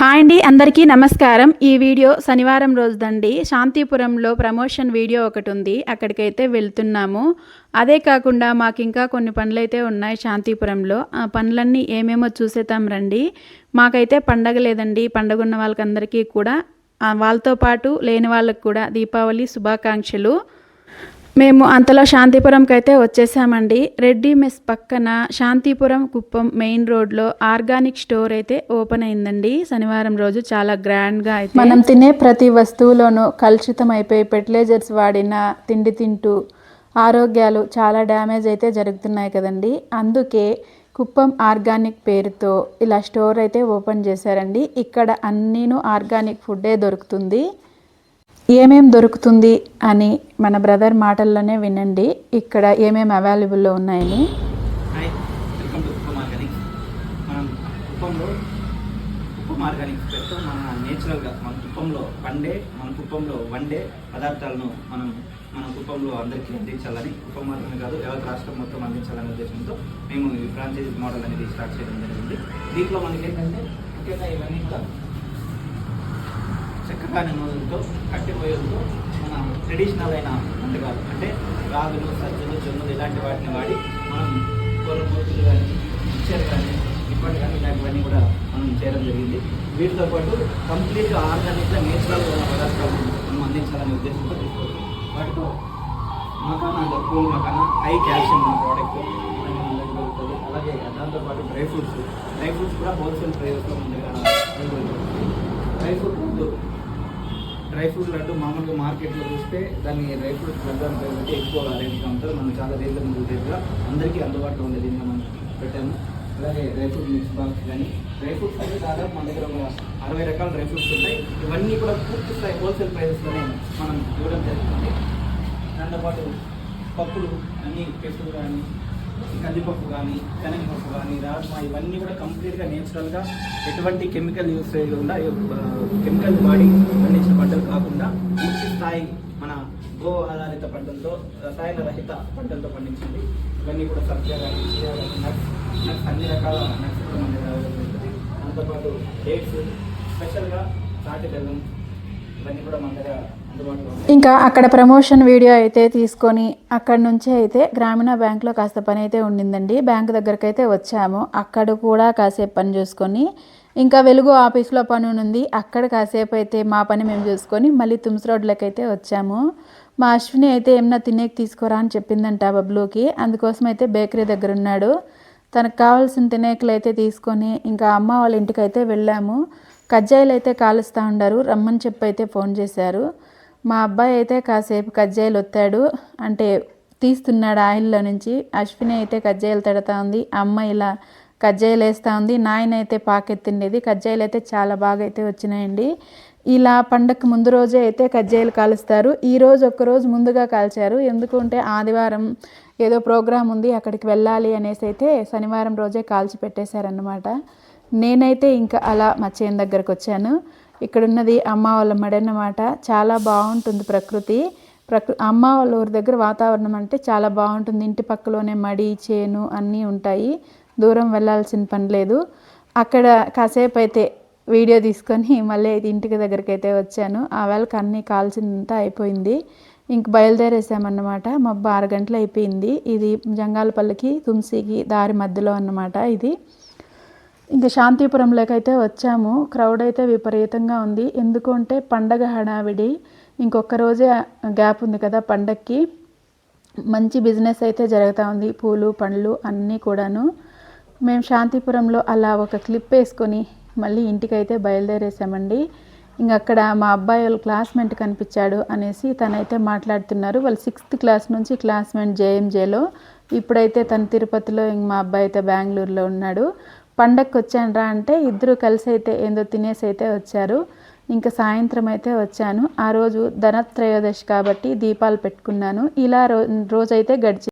Hi అండి అందరికీ నమస్కారం. ఈ వీడియో శనివారం రోజుదండి. శాంతిపురంలో ప్రమోషన్ వీడియో ఒకటి ఉంది అక్కడికైతే వెళ్తున్నాము. అదే కాకుండా మాకు ఇంకా కొన్ని పనులు అయితే ఉన్నాయి శాంతిపురంలో. ఆ పనులన్నీ ఏమేమో చూసేతాం రండి. మాకైతే పండగ లేదండి. పండగ ఉన్న వాళ్ళకందరికీ కూడా వాళ్ళతో పాటు లేని వాళ్ళకి కూడా దీపావళి శుభాకాంక్షలు. మేము అంతలో శాంతిపురంకి అయితే వచ్చేసామండి. రెడ్డి మెస్ పక్కన శాంతిపురం కుప్పం మెయిన్ రోడ్లో ఆర్గానిక్ స్టోర్ అయితే ఓపెన్ అయిందండి. శనివారం రోజు చాలా గ్రాండ్గా అయితే మనం తినే ప్రతి వస్తువులోనూ కలుషితం అయిపోయి ఫెర్టిలైజర్స్ వాడిన తిండి తింటూ ఆరోగ్యాలు చాలా డ్యామేజ్ అయితే జరుగుతున్నాయి కదండి. అందుకే కుప్పం ఆర్గానిక్ పేరుతో ఇలా స్టోర్ అయితే ఓపెన్ చేశారండి. ఇక్కడ అన్నీను ఆర్గానిక్ ఫుడ్డే దొరుకుతుంది. ఏమేం దొరుకుతుంది అని మన బ్రదర్ మాటల్లోనే వినండి. ఇక్కడ ఏమేమి అవైలబుల్లో ఉన్నాయని. హాయ్ వెల్కమ్ మనం మన నేచురల్గా మన కుప్పంలో పండే మన కుప్పంలో వండే పదార్థాలను మనం మన కుప్పంలో అందరికీ అందించాలని కుప్పం మాత్రమే కాదు యావత్ రాష్ట్రం మొత్తం అందించాలనే ఉద్దేశంతో మేము ఈ ఫ్రాంచైజీ మోడల్ అనేది స్టార్ట్ చేయడం జరిగింది. దీంట్లో మనకి ఏంటంటే ముఖ్యంగా ఇవన్నీ కూడా కాని నూనెలతో కట్టి మన ట్రెడిషనల్ అయిన వంటకాలు అంటే రాగులు సజ్జలు జొన్నలు ఇలాంటి వాటిని వాడి మనం కూరమూతులు కానీ మిక్చర్ కానీ ఇప్పటి కానీ ఇలాంటివన్నీ కూడా మనం చేయడం జరిగింది. వీటితో పాటు కంప్లీట్గా ఆర్గానిక్గా నేచురల్గా ఉన్న పదార్థాలు మనం అందించాలనే ఉద్దేశంతో తీసుకోవచ్చు. వాటితో మకానా అంటే కూల్ మకానా హై క్యాల్షియం ఉన్న ప్రోడక్ట్ అలాగే దాంతోపాటు డ్రై ఫ్రూట్స్ డ్రై ఫ్రూట్స్ కూడా హోల్సేల్ ప్రైస్లో మన దగ్గర available ఉంటుంది. Dry fruit laddu dry fruit laddu మామూలుగా మార్కెట్లో చూస్తే దాన్ని డ్రై ఫ్రూట్ లడ్డు అని పేరు పెట్టి ఎక్కువ రేట్గా అమ్ముతారు మనం చాలా రీజనబుల్ రేట్గా అందరికీ అందుబాటులో ఉండే దీన్ని మనం పెట్టాము. అలాగే డ్రై ఫ్రూట్ మిక్స్ బాక్స్ కానీ డ్రై ఫ్రూట్స్ అయితే దాదాపు మన దగ్గర ఒక అరవై రకాల డ్రై ఫ్రూట్స్ ఉంటాయి. ఇవన్నీ కూడా పూర్తి స్థాయి హోల్సేల్ ప్రైసెస్లోనే మనం ఇవ్వడం జరుగుతుంది. దాంతోపాటు పప్పులు అన్నీ పెసులు కానీ కందిపప్పు కానీ శనగపప్పు కానీ రాజ్మా ఇవన్నీ కూడా కంప్లీట్గా నేచురల్గా ఎటువంటి కెమికల్ యూస్ చేయకుండా కెమికల్ వాడి పండించిన పంటలు కాకుండా పూర్తి స్థాయి మన గో ఆధారిత పంటలతో రసాయన రహిత పంటలతో పండించింది. ఇవన్నీ కూడా సబ్జా కానీ చీర కానీ నట్స్ నట్స్ అన్ని రకాల నట్స్ కూడా మన దగ్గర దాంతోపాటు డేట్స్ స్పెషల్గా తాటి బెల్లం ఇవన్నీ కూడా మన దగ్గర ఇంకా అక్కడ ప్రమోషన్ వీడియో అయితే తీసుకొని అక్కడ నుంచి అయితే గ్రామీణ బ్యాంక్లో కాస్త పని అయితే ఉండిందండి. బ్యాంక్ దగ్గరికి అయితే వచ్చాము. అక్కడ కూడా కాసేపు పని చూసుకొని ఇంకా వెలుగు ఆఫీస్లో పని ఉంది. అక్కడ కాసేపు అయితే మా పని మేము చూసుకొని మళ్ళీ తుమ్స్ రోడ్లకి అయితే వచ్చాము. మా అశ్విని అయితే ఏమన్నా తినేకి తీసుకోరా అని చెప్పిందంట బబ్లూకి. అందుకోసం అయితే బేకరీ దగ్గర ఉన్నాడు. తనకు కావాల్సిన తినేకలు అయితే తీసుకొని ఇంకా అమ్మ వాళ్ళ ఇంటికి అయితే వెళ్ళాము. కజ్జాయిలు అయితే కాలుస్తూ ఉండారు. రమ్మని చెప్పి అయితే ఫోన్ చేశారు. మా అబ్బాయి అయితే కాసేపు కజ్జాయిలు ఒత్తాడు. అంటే తీస్తున్నాడు ఆయిల్లో నుంచి. అశ్విని అయితే కజ్జాయిలు తడతా ఉంది. అమ్మ ఇలా కజ్జాయిలు వేస్తూ ఉంది. నాయన అయితే పాకెత్తిండేది కజ్జాయిలు అయితే చాలా బాగా అయితే వచ్చినాయండి. ఇలా పండగకు ముందు రోజే అయితే కజ్జాయిలు కాలుస్తారు. ఈ రోజు ఒక్కరోజు ముందుగా కాల్చారు. ఎందుకంటే ఆదివారం ఏదో ప్రోగ్రాం ఉంది అక్కడికి వెళ్ళాలి అనేసి అయితే శనివారం రోజే కాల్చి పెట్టేశారనమాట నేనైతే ఇంకా అలా మా చేను దగ్గరకు వచ్చాను. ఇక్కడ ఉన్నది అమ్మ వాళ్ళ మడి అన్నమాట చాలా బాగుంటుంది ప్రకృతి. ప్రకృ అమ్మ వాళ్ళ ఊరి దగ్గర వాతావరణం అంటే చాలా బాగుంటుంది. ఇంటి పక్కలోనే మడి చేను అన్నీ ఉంటాయి. దూరం వెళ్ళాల్సిన పని లేదు. అక్కడ కాసేపు అయితే వీడియో తీసుకొని మళ్ళీ అయితే ఇంటికి దగ్గరికి అయితే వచ్చాను. ఆ వేళకి అన్నీ కాల్చిందంతా అయిపోయింది. ఇంక బయలుదేరేసామన్నమాట. మబ్బు ఆరు గంటలు అయిపోయింది. ఇది జంగాలపల్లికి తుంసికి దారి మధ్యలో అన్నమాట ఇది. ఇంకా శాంతిపురంలోకి అయితే వచ్చాము. క్రౌడ్ అయితే విపరీతంగా ఉంది. ఎందుకు అంటే పండగ హడావిడి. ఇంకొక రోజే గ్యాప్ ఉంది కదా పండగకి మంచి బిజినెస్ అయితే జరుగుతూ ఉంది. పూలు పండ్లు అన్నీ కూడాను. మేము శాంతిపురంలో అలా ఒక క్లిప్ వేసుకొని మళ్ళీ ఇంటికైతే బయలుదేరేసామండి. ఇంక అక్కడ మా అబ్బాయి వాళ్ళ క్లాస్మేట్ కనిపించాడు అనేసి తనైతే మాట్లాడుతున్నారు. వాళ్ళు సిక్స్త్ క్లాస్ నుంచి క్లాస్మేట్ జేఎంజేలో. ఇప్పుడైతే తను తిరుపతిలో ఇంక మా అబ్బాయి అయితే బెంగళూరులో ఉన్నాడు. పండగకి వచ్చానరా అంటే ఇద్దరు కలిసి అయితే ఏందో తినేసి అయితే వచ్చారు. ఇంకా సాయంత్రం అయితే వచ్చాను. ఆ రోజు ధనత్రయోదశి కాబట్టి దీపాలు పెట్టుకున్నాను. ఇలా రో రోజైతే గడిచి